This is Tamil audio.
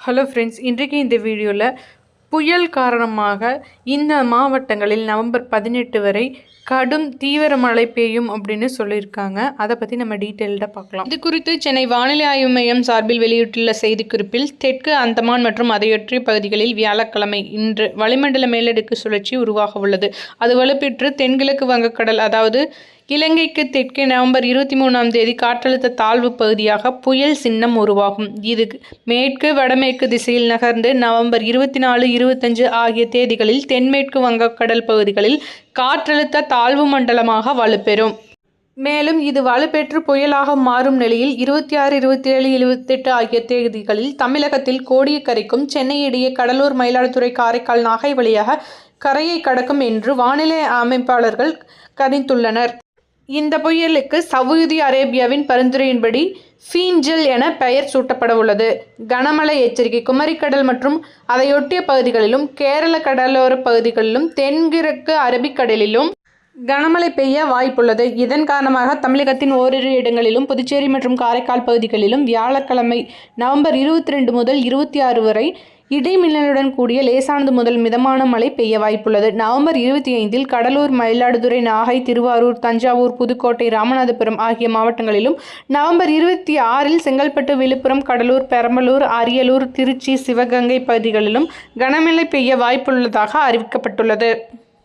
ஹலோ ஃப்ரெண்ட்ஸ் இன்றைக்கு இந்த வீடியோவில் புயல் காரணமாக இந்த மாவட்டங்களில் நவம்பர் பதினெட்டு வரை கடும் தீவிர மழை பெய்யும் அப்படின்னு சொல்லியிருக்காங்க. அதை பற்றி நம்ம டீட்டெயில்டாக பார்க்கலாம் இது குறித்து சென்னை வானிலை ஆய்வு மையம் சார்பில் வெளியிட்டுள்ள செய்திக்குறிப்பில் தெற்கு அந்தமான் மற்றும் அதையொற்றிய பகுதிகளில் வியாழக்கிழமை இன்று வளிமண்டல மேலடுக்கு சுழற்சி உருவாக உள்ளது அது வலுப்பெற்று தென்கிழக்கு வங்கக்கடல் அதாவது இலங்கைக்கு தெற்கே நவம்பர் இருபத்தி மூணாம் தேதி காற்றழுத்த தாழ்வு பகுதியாக புயல் சின்னம் உருவாகும். இது மேற்கு வடமேற்கு திசையில் நகர்ந்து நவம்பர் இருபத்தி நாலு இருபத்தஞ்சு ஆகிய தேதிகளில் தென்மேற்கு வங்கக்கடல் பகுதிகளில் காற்றழுத்த தாழ்வு மண்டலமாக வலுப்பெறும். மேலும் இது வலுப்பெற்று புயலாக மாறும் நிலையில் இருபத்தி ஆறு இருபத்தி ஏழு இருபத்தெட்டு ஆகிய தேதிகளில் தமிழகத்தில் கோடியக்கரைக்கும் சென்னை இடையே கடலூர் மயிலாடுதுறை காரைக்கால் நாகை வழியாக கரையை கடக்கும் என்று வானிலை அமைப்பாளர்கள் கணித்துள்ளனர். இந்த புயலுக்கு சவுதி அரேபியாவின் பரிந்துரையின்படி ஃபீஞ்சல் என பெயர் சூட்டப்பட உள்ளது. கனமழை எச்சரிக்கை குமரிக்கடல் மற்றும் அதையொட்டிய பகுதிகளிலும் கேரள கடலோர பகுதிகளிலும் தென்கிழக்கு அரபிக்கடலிலும் கனமழை பெய்ய வாய்ப்புள்ளது. இதன் காரணமாக தமிழகத்தின் ஓரிரு இடங்களிலும் புதுச்சேரி மற்றும் காரைக்கால் பகுதிகளிலும் வியாழக்கிழமை நவம்பர் இருபத்தி ரெண்டு முதல் இருபத்தி ஆறு வரை இடிமின்னலுடன் கூடிய லேசானது முதல் மிதமான மழை பெய்ய வாய்ப்புள்ளது. நவம்பர் இருபத்தி ஐந்தில் கடலூர் மயிலாடுதுறை நாகை திருவாரூர் தஞ்சாவூர் புதுக்கோட்டை ராமநாதபுரம் ஆகிய மாவட்டங்களிலும் நவம்பர் இருபத்தி ஆறில் செங்கல்பட்டு விழுப்புரம் கடலூர் பெரம்பலூர் அரியலூர் திருச்சி சிவகங்கை பகுதிகளிலும் கனமழை பெய்ய வாய்ப்புள்ளதாக அறிவிக்கப்பட்டுள்ளது.